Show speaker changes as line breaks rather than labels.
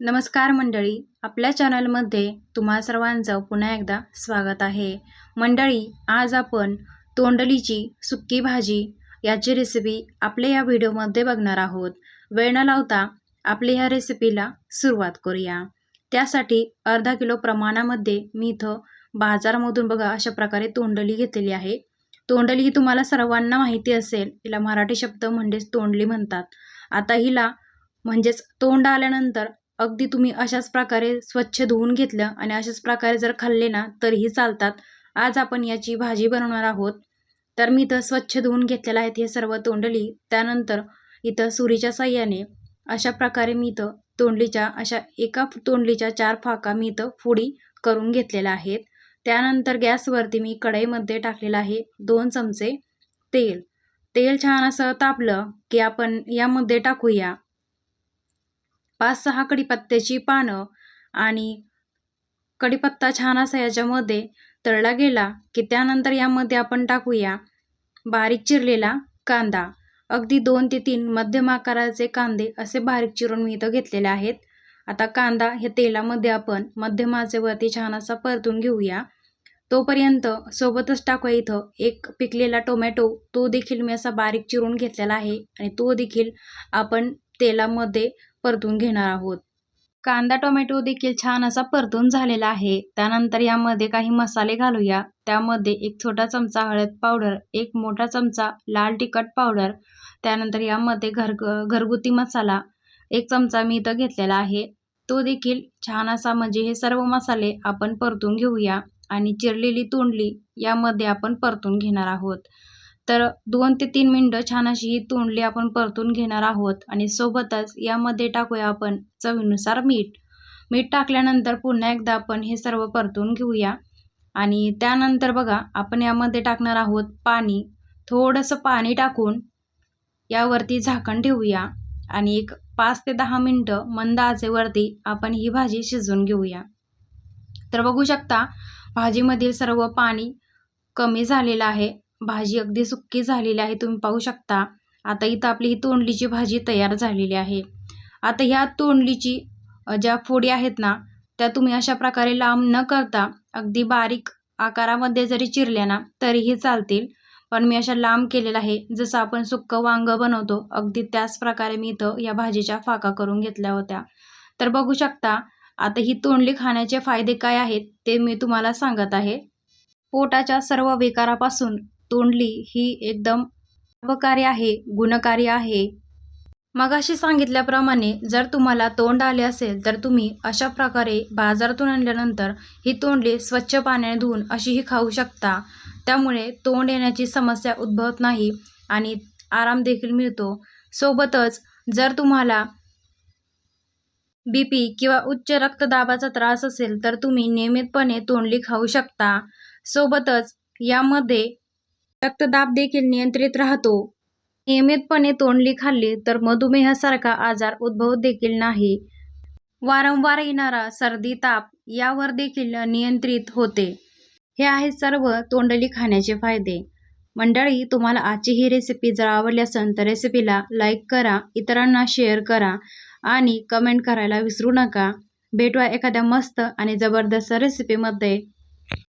नमस्कार मंडळी आपल्या चॅनलमध्ये तुम्हा सर्वांचं पुन्हा एकदा स्वागत आहे. मंडळी आज आपण तोंडलीची सुक्की भाजी याची रेसिपी आपल्या या व्हिडिओमध्ये बघणार आहोत. वेळ न लावता आपल्या ह्या रेसिपीला सुरुवात करूया. त्यासाठी अर्धा किलो प्रमाणामध्ये मी इथं बाजारामधून बघा अशा प्रकारे तोंडली घेतलेली आहे. तोंडली ही तुम्हाला सर्वांना माहिती असेल हिला मराठी शब्द म्हणजेच तोंडली म्हणतात. आता हिला म्हणजेच तोंड आल्यानंतर अगदी तुम्ही अशाच प्रकारे स्वच्छ धुवून घेतलं आणि अशाच प्रकारे जर खाल्ले ना तरीही चालतात. आज आपण याची भाजी बनवणार आहोत. तर मी इथं स्वच्छ धुवून घेतलेलं आहेत हे सर्व तोंडली. त्यानंतर इथं सुरीच्या साह्याने अशा प्रकारे मी इथं तोंडलीच्या अशा एका तोंडलीच्या चार फाका मी इथं फोडी करून घेतलेल्या आहेत. त्यानंतर गॅसवरती मी कढईमध्ये टाकलेलं आहे दोन चमचे तेल. तेल छान असं तापलं की आपण यामध्ये टाकूया. पाच सहा कडीपत्त्याची पानं आणि कडीपत्ता छान असा याच्यामध्ये तळला गेला की त्यानंतर यामध्ये आपण टाकूया बारीक चिरलेला कांदा. अगदी दोन ते तीन मध्यम आकाराचे कांदे असे बारीक चिरून मी इथं घेतलेले आहेत. आता कांदा हे तेलामध्ये आपण मध्यम आचेवरती छान असा परतून घेऊया. तोपर्यंत सोबतच टाकूया इथं एक पिकलेला टोमॅटो. तो देखील मी असा बारीक चिरून घेतलेला आहे आणि तो देखील आपण तेलामध्ये परतून घेणार आहोत. कांदा टोमॅटो देखील छान असा परतून झालेला आहे. त्यानंतर यामध्ये काही मसाले घालूया. त्यामध्ये एक छोटा चमचा हळद पावडर एक मोठा चमचा लाल तिखट पावडर त्यानंतर यामध्ये घर घरगुती मसाला एक चमचा मी इथं घेतलेला आहे. तो देखील छान असा म्हणजे हे सर्व मसाले आपण परतून घेऊया. आणि चिरलेली तोंडली यामध्ये आपण परतून घेणार आहोत. तर दोन ते तीन मिनटं छान अशी ही तोंडली आपण परतून घेणार आहोत आणि सोबतच यामध्ये टाकूया आपण चवीनुसार मीठ. मीठ टाकल्यानंतर पुन्हा एकदा आपण हे सर्व परतून घेऊया. आणि त्यानंतर बघा आपण यामध्ये टाकणार आहोत पाणी. थोडंसं पाणी टाकून यावरती झाकण ठेवूया. आणि एक पाच ते दहा मिनटं मंद आचेवरती आपण ही भाजी शिजवून घेऊया. तर बघू शकता भाजीमधील सर्व पाणी कमी झालेलं आहे. भाजी अगदी सुक्की झालेली आहे तुम्ही पाहू शकता. आता इथं आपली ही तोंडलीची भाजी तयार झालेली आहे. आता ह्या तोंडलीची ज्या फोडी आहेत ना त्या तुम्ही अशा प्रकारे लांब न करता अगदी बारीक आकारामध्ये जरी चिरल्या ना तरीही चालतील. पण मी अशा लांब केलेला आहे जसं आपण सुक्क वांग बनवतो अगदी त्याच प्रकारे मी इथं या भाजीच्या फाका करून घेतल्या होत्या. तर बघू शकता आता ही तोंडली खाण्याचे फायदे काय आहेत ते मी तुम्हाला सांगत आहे. पोटाच्या सर्व विकारापासून तोंडली ही एकदम उपकारी आहे गुणकारी आहे. मगाशी सांगितल्याप्रमाणे जर तुम्हाला तोंड आले असेल तर तुम्ही अशा प्रकारे बाजारातून आणल्यानंतर ही तोंडली स्वच्छ पाण्याने धुवून अशीही खाऊ शकता. त्यामुळे तोंड येण्याची समस्या उद्भवत नाही आणि आराम देखील मिळतो. सोबतच जर तुम्हाला बी पी किंवा उच्च रक्तदाबाचा त्रास असेल तर तुम्ही नियमितपणे तोंडली खाऊ शकता. सोबतच यामध्ये रक्तदाब देखील नियंत्रित राहतो. नियमितपणे तोंडली खाल्ली तर मधुमेहासारखा आजार उद्भवत देखील नाही. वारंवार येणारा सर्दी ताप यावर देखील नियंत्रित होते. हे आहेत सर्व तोंडली खाण्याचे फायदे. मंडळी तुम्हाला आजची ही रेसिपी जर आवडली असेल तर रेसिपीला लाईक करा इतरांना शेअर करा आणि कमेंट करायला विसरू नका. भेटवा एखाद्या मस्त आणि जबरदस्त रेसिपीमध्ये